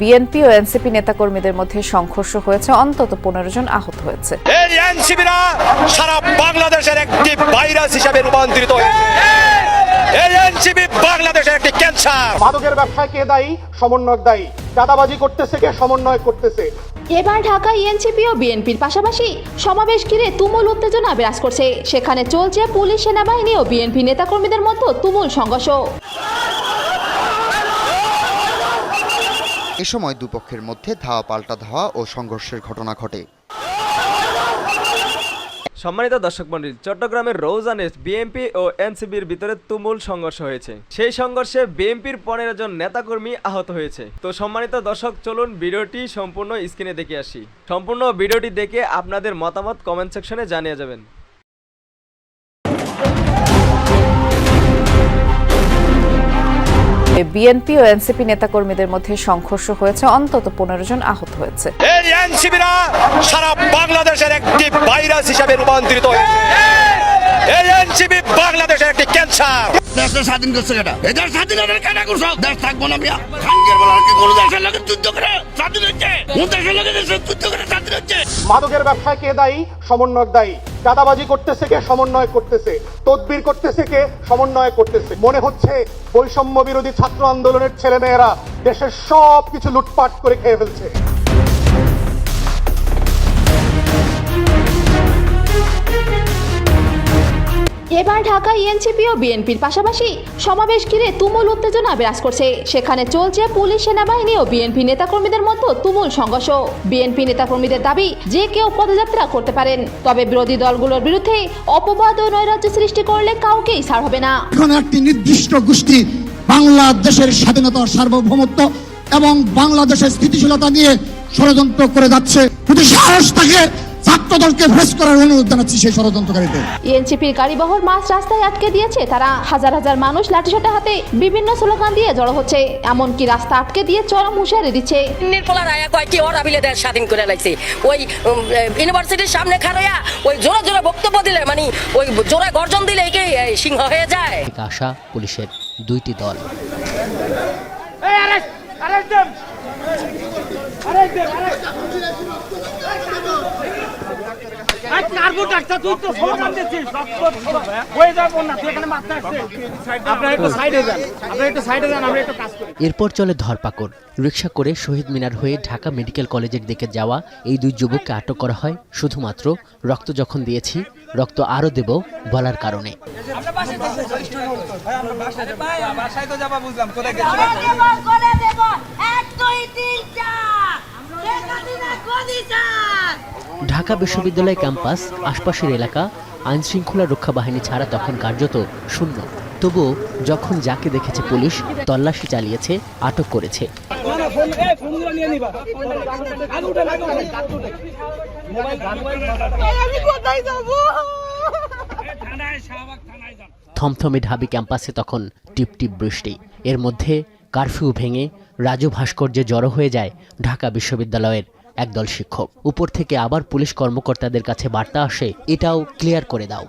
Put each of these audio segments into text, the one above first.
BNP ও NCP নেতাকর্মীদের মধ্যে সংঘর্ষ হয়েছে। অন্তত পনেরো জন আহত হয়েছে। এই সারা বাংলাদেশের একটি ভাইরাস হিসাবে রূপান্তরিত হয়েছে। এই এনসিবি বাংলাদেশের একটি ক্যান্সার। মাদকের ব্যবসায় কে দায়ী? সমন্বয়ক দায়ী। চাঁদাবাজি করতেছে কে? সমন্বয় করতেছে। এবার ঢাকা এনসিপি ও বিএনপির পাশাপাশি সমাবেশ ঘিরে তুমুল উত্তেজনা বিরাজ করছে। সেখানে চলছে পুলিশ সেনাবাহিনী ও বিএনপি নেতাকর্মীদের মধ্যে তুমুল সংঘর্ষ। এ সময় দুপক্ষের মধ্যে ধাওয়া পাল্টা ধাওয়া ও সংঘর্ষের ঘটনা ঘটে। সম্মানিত দর্শক মন্ডলী চট্টগ্রামের রৌজানে বিএনপি ও এনসিবির ভিতরে তুমুল সংঘর্ষ হয়েছে। সেই সংঘর্ষে বিএনপির পনেরো জন নেতাকর্মী আহত হয়েছে। তো সম্মানিত দর্শক, চলুন ভিডিওটি সম্পূর্ণ স্ক্রিনে দেখে আসি। সম্পূর্ণ ভিডিওটি দেখে আপনাদের মতামত কমেন্ট সেকশনে জানিয়ে যাবেন। বিএনপি ও এনসিপি নেতাকর্মীদের মধ্যে সংঘর্ষ হয়েছে অন্তত পনেরো জন আহত হয়েছে। এই এনসিবিরা সারা বাংলাদেশের একটি ভাইরাস হিসাবে রূপান্তরিত হয়েছে। এই এনসিবি বাংলাদেশের একটি ক্যান্সার। দেশটা স্বাধীন করছে কেটা? এই দেশ স্বাধীনতার কেটা করছ? দেশ থাকব না মিয়া। খানগের বলা কি কোনো দেশের লোকের যুদ্ধ করে স্বাধীন হচ্ছে? কোন দেশের লোকের যুদ্ধ করে স্বাধীন হচ্ছে? মাদকের ব্যবসায় কে দায়ী? সমন্বয়ক দায়ী। চাঁদাবাজি করতেছে কে, সমন্বয় করতেছে? তদবির করতেছে কে, সমন্বয় করতেছে? মনে হচ্ছে বৈষম্য বিরোধী ছাত্র আন্দোলনের ছেলেমেয়েরা দেশের সব কিছু লুটপাট করে খেয়ে ফেলছে। এবার ঢাকা এনসিপি ও বিএনপির পাশাপাশি সমাবেশ ঘিরে তুমুল উত্তেজনা বিরাজ করছে। সেখানে চলছে পুলিশ সেনাবাহিনী ও বিএনপি নেতাকর্মীদের মধ্যে তুমুল সংঘর্ষ। বিএনপি নেতাকর্মীদের দাবি যে কেউ পদযাত্রা করতে পারেন, তবে বিরোধী দলগুলোর বিরুদ্ধে অপবাদ ও নৈরাজ্য সৃষ্টি করলে কাউকেই ছাড় হবে না। এখন একটি নির্দিষ্ট গোষ্ঠী বাংলাদেশের স্বাধীনতা সার্বভৌমত্ব এবং বাংলাদেশের স্থিতিশীলতা নিয়ে ষড়যন্ত্র করে যাচ্ছে। সাহস থাকে ছাত্র দলকে ফেস করার অনুরোধ জানাচ্ছি সেই ষড়যন্ত্রকারীদের এনসিপির গাড়িবহর মাছ রাস্তায় আটকে দিয়েছে তারা হাজার হাজার মানুষ লাঠিসোঁটা হাতে বিভিন্ন স্লোগান দিয়ে জড়ো হচ্ছে এমনকি রাস্তা আটকে দিয়ে চরম হুঁশিয়ারি দিচ্ছে নির্মলার আয়া কয় কি ওরা বিলে দেশ স্বাধীন করে লাইছে ওই ইউনিভার্সিটির সামনে খারয়া ওই জোরে জোরে বক্তব্য দিলে মানে ওই জোরে গর্জন দিলে কি এই সিংহ হয়ে যায় আসা পুলিশের দুইটি দল এরপর চলে ধরপাকড়। রিক্সা করে শহীদ মিনার হয়ে ঢাকা মেডিকেল কলেজের দিকে যাওয়া এই দুই যুবককে আটক করা হয়। শুধুমাত্র রক্ত যখন দিয়েছি রক্ত আরও দেব বলার কারণে। ঢাকা বিশ্ববিদ্যালয় ক্যাম্পাস, আশপাশের এলাকা আইন শৃঙ্খলা রক্ষা বাহিনী ছাড়া তখন কার্যত শূন্য। তবুও যখন যাকে দেখেছে পুলিশ, তল্লাশি চালিয়েছে, আটক করেছে। থমথমে ঢাবি ক্যাম্পাসে তখন টিপটিপ বৃষ্টি। এর মধ্যে কারফিউ ভেঙে রাজু ভাস্কর্যে জড়ো হয়ে যায় ঢাকা বিশ্ববিদ্যালয়ের একদল শিক্ষক। উপর থেকে আবার পুলিশ কর্মকর্তাদের কাছে বার্তা আসে এটাও ক্লিয়ার করে দাও।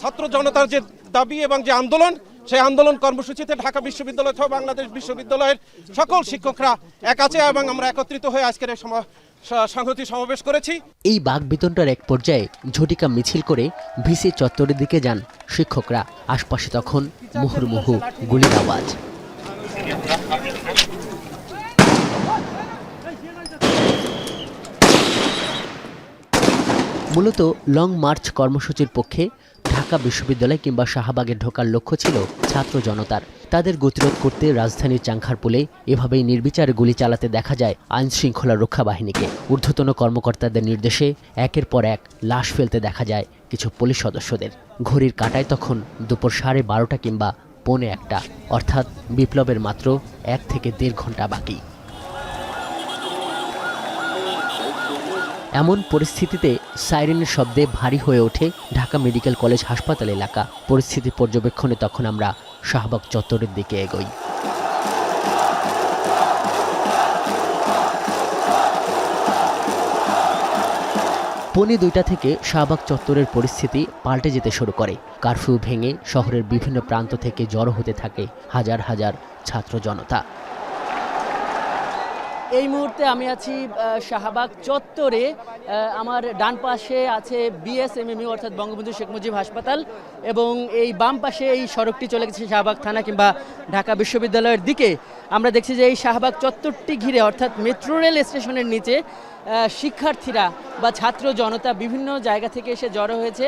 ছাত্র জনতার যে দাবি এবং যে আন্দোলন সেই আন্দোলন কর্মসূচিতে ঢাকা বিশ্ববিদ্যালয় সহ বাংলাদেশ বিশ্ববিদ্যালয়ের সকল শিক্ষকরা এক আছে এবং আমরা একত্রিত হয়ে আজকের এই সংহতি সমাবেশ করেছি। এই বাঘবিতণ্ডার এক পর্যায়ে ঝটিকা মিছিল করে ভিসি চত্বরের দিকে যান শিক্ষকরা। আশপাশে তখন মুহুর্মুহু গুলির আওয়াজ। মূলত লং মার্চ কর্মসূচির পক্ষে ঢাকা বিশ্ববিদ্যালয় কিংবা শাহবাগে ঢোকার লক্ষ্য ছিল ছাত্র জনতার। তাদের গতিরোধ করতে রাজধানীর চাংখারপুলে এভাবেই নির্বিচারে গুলি চালাতে দেখা যায় আইন শৃঙ্খলা রক্ষা বাহিনীকে। ঊর্ধ্বতন কর্মকর্তাদের নির্দেশে একের পর এক লাশ ফেলতে দেখা যায় কিছু পুলিশ সদস্যদের। ঘড়ির কাটায় তখন দুপুর সাড়ে বারোটা কিংবা পৌনে একটা, অর্থাৎ বিপ্লবের মাত্র এক থেকে দেড় ঘণ্টা বাকি। এমন পরিস্থিতিতে সাইরেনের শব্দে ভারী হয়ে ওঠে ঢাকা মেডিকেল কলেজ হাসপাতাল এলাকা। পরিস্থিতি পর্যবেক্ষণে তখন আমরা শাহবাগ চত্বরের দিকে এগোই। পৌনে দুইটা থেকে শাহবাগ চত্বরের পরিস্থিতি পাল্টে যেতে শুরু করে। কারফিউ ভেঙে শহরের বিভিন্ন প্রান্ত থেকে জড়ো হতে থাকে হাজার হাজার ছাত্র জনতা। এই মুহূর্তে আমি আছি শাহবাগ চত্বরে। আমার ডান পাশে আছে বিএসএমএমইউ অর্থাৎ বঙ্গবন্ধু শেখ মুজিব হাসপাতাল এবং এই বাম পাশে এই সড়কটি চলে গেছে শাহবাগ থানা কিংবা ঢাকা বিশ্ববিদ্যালয়ের দিকে। আমরা দেখছি যে এই শাহবাগ চত্বরটি ঘিরে, অর্থাৎ মেট্রো রেল স্টেশনের নিচে শিক্ষার্থীরা বা ছাত্র জনতা বিভিন্ন জায়গা থেকে এসে জড়ো হয়েছে।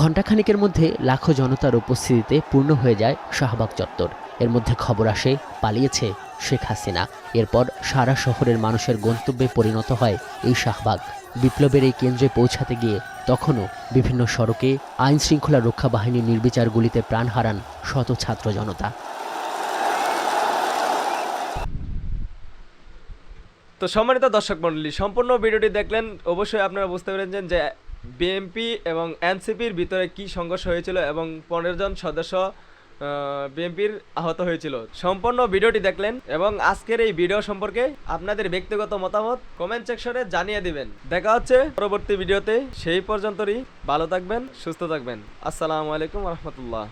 ঘণ্টাখানিকের মধ্যে লাখো জনতার উপস্থিতিতে পূর্ণ হয়ে যায় শাহবাগ চত্বর। এর মধ্যে খবর আসে, পালিয়েছে শেখ হাসিনা। এরপর সারা শহরের মানুষের গন্তব্যে পরিণত হয় এই শাহবাগ। বিপ্লবের এই কেন্দ্রে পৌঁছাতে গিয়ে তখনও বিভিন্ন সড়কে আইন শৃঙ্খলা রক্ষা বাহিনীর নির্বিচার গুলিতে প্রাণ হারান শত ছাত্র জনতা। তো সম্মানিত দর্শক মণ্ডলী, সম্পূর্ণ ভিডিওটি দেখলেন, অবশ্যই আপনারা বুঝতে পেরেছেন যে বিএনপি এবং এনসিপির ভিতরে কি সংঘর্ষ হয়েছিল এবং পনেরো জন সদস্য বিএনপির আহত হয়েছিল। সম্পূর্ণ ভিডিওটি দেখলেন এবং আজকের এই ভিডিও সম্পর্কে আপনাদের ব্যক্তিগত মতামত কমেন্ট সেকশনে জানিয়ে দিবেন। দেখা হচ্ছে পরবর্তী ভিডিওতে। সেই পর্যন্তই ভালো থাকবেন, সুস্থ থাকবেন। আসসালামু আলাইকুম রহমতুল্লাহ।